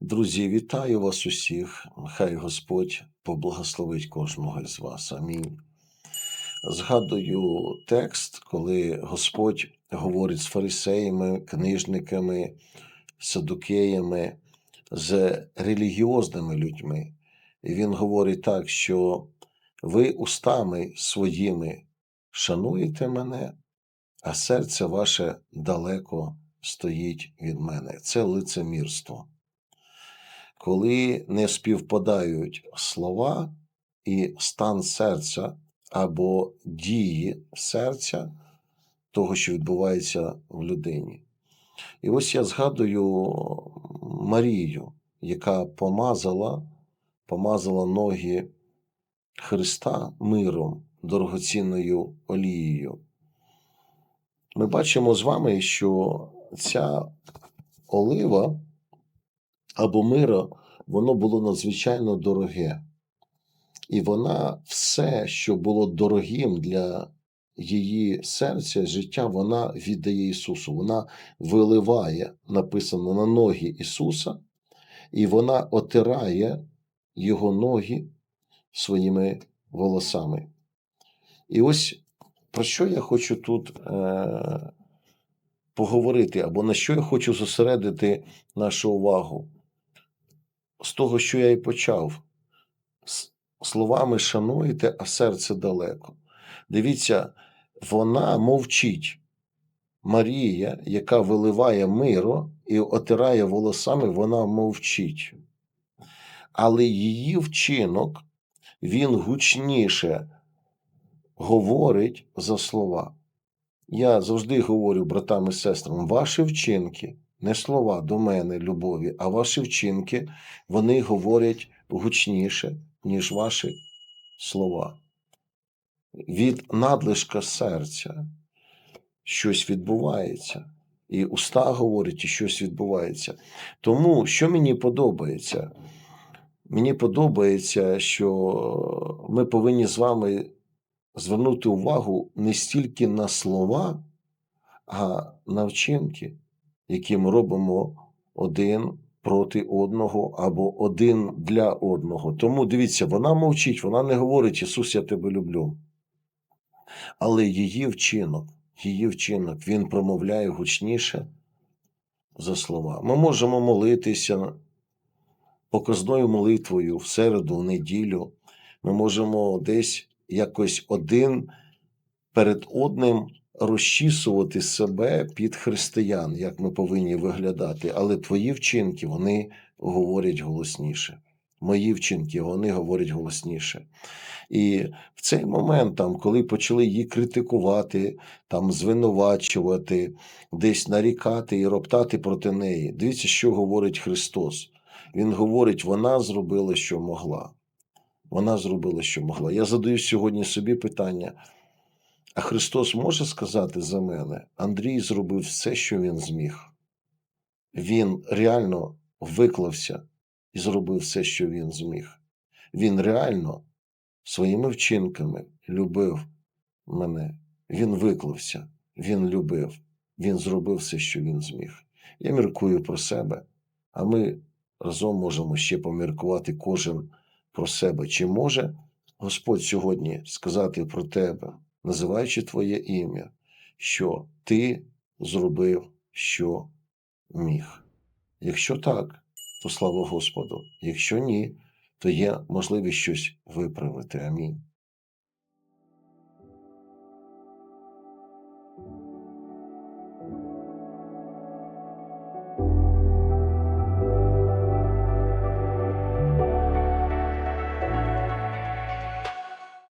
Друзі, вітаю вас усіх. Хай Господь поблагословить кожного із вас. Амінь. Згадую текст, коли Господь говорить з фарисеями, книжниками, садукеями, з релігіозними людьми. І він говорить так, що ви устами своїми шануєте мене, а серце ваше далеко стоїть від мене. Це лицемірство коли не співпадають слова і стан серця або дії серця того, що відбувається в людині. І ось я згадую Марію, яка помазала, помазала ноги Христа миром, дорогоцінною олією. Ми бачимо з вами, що ця олива або мира, воно було надзвичайно дороге. І вона все, що було дорогим для її серця, життя, вона віддає Ісусу. Вона виливає, написано на ноги Ісуса, і вона отирає Його ноги своїми волосами. І ось про що я хочу тут е- поговорити, або на що я хочу зосередити нашу увагу з того, що я і почав. Словами шануєте, а серце далеко. Дивіться, вона мовчить. Марія, яка виливає миро і отирає волосами, вона мовчить. Але її вчинок, він гучніше говорить за слова. Я завжди говорю братам і сестрам, ваші вчинки, не слова до мене, любові, а ваші вчинки, вони говорять гучніше, ніж ваші слова. Від надлишка серця щось відбувається. І уста говорять, і щось відбувається. Тому, що мені подобається? Мені подобається, що ми повинні з вами звернути увагу не стільки на слова, а на вчинки, які ми робимо один проти одного або один для одного. Тому дивіться, вона мовчить, вона не говорить Ісус, я тебе люблю. Але її вчинок, її вчинок, він промовляє гучніше за слова. Ми можемо молитися показною молитвою в середу, в неділю. Ми можемо десь якось один перед одним розчісувати себе під християн, як ми повинні виглядати. Але твої вчинки вони говорять голосніше. Мої вчинки вони говорять голосніше. І в цей момент, там, коли почали її критикувати, там, звинувачувати, десь нарікати і роптати проти неї, дивіться, що говорить Христос. Він говорить, вона зробила, що могла. Вона зробила, що могла. Я задаю сьогодні собі питання: а Христос може сказати за мене, Андрій зробив все, що він зміг. Він реально виклався і зробив все, що він зміг. Він реально своїми вчинками любив мене. Він виклався, він любив, він зробив все, що він зміг. Я міркую про себе, а ми разом можемо ще поміркувати кожен про себе. Чи може Господь сьогодні сказати про тебе, називаючи твоє ім'я, що ти зробив, що міг? Якщо так, то слава Господу. Якщо ні, то є можливість щось виправити. Амінь.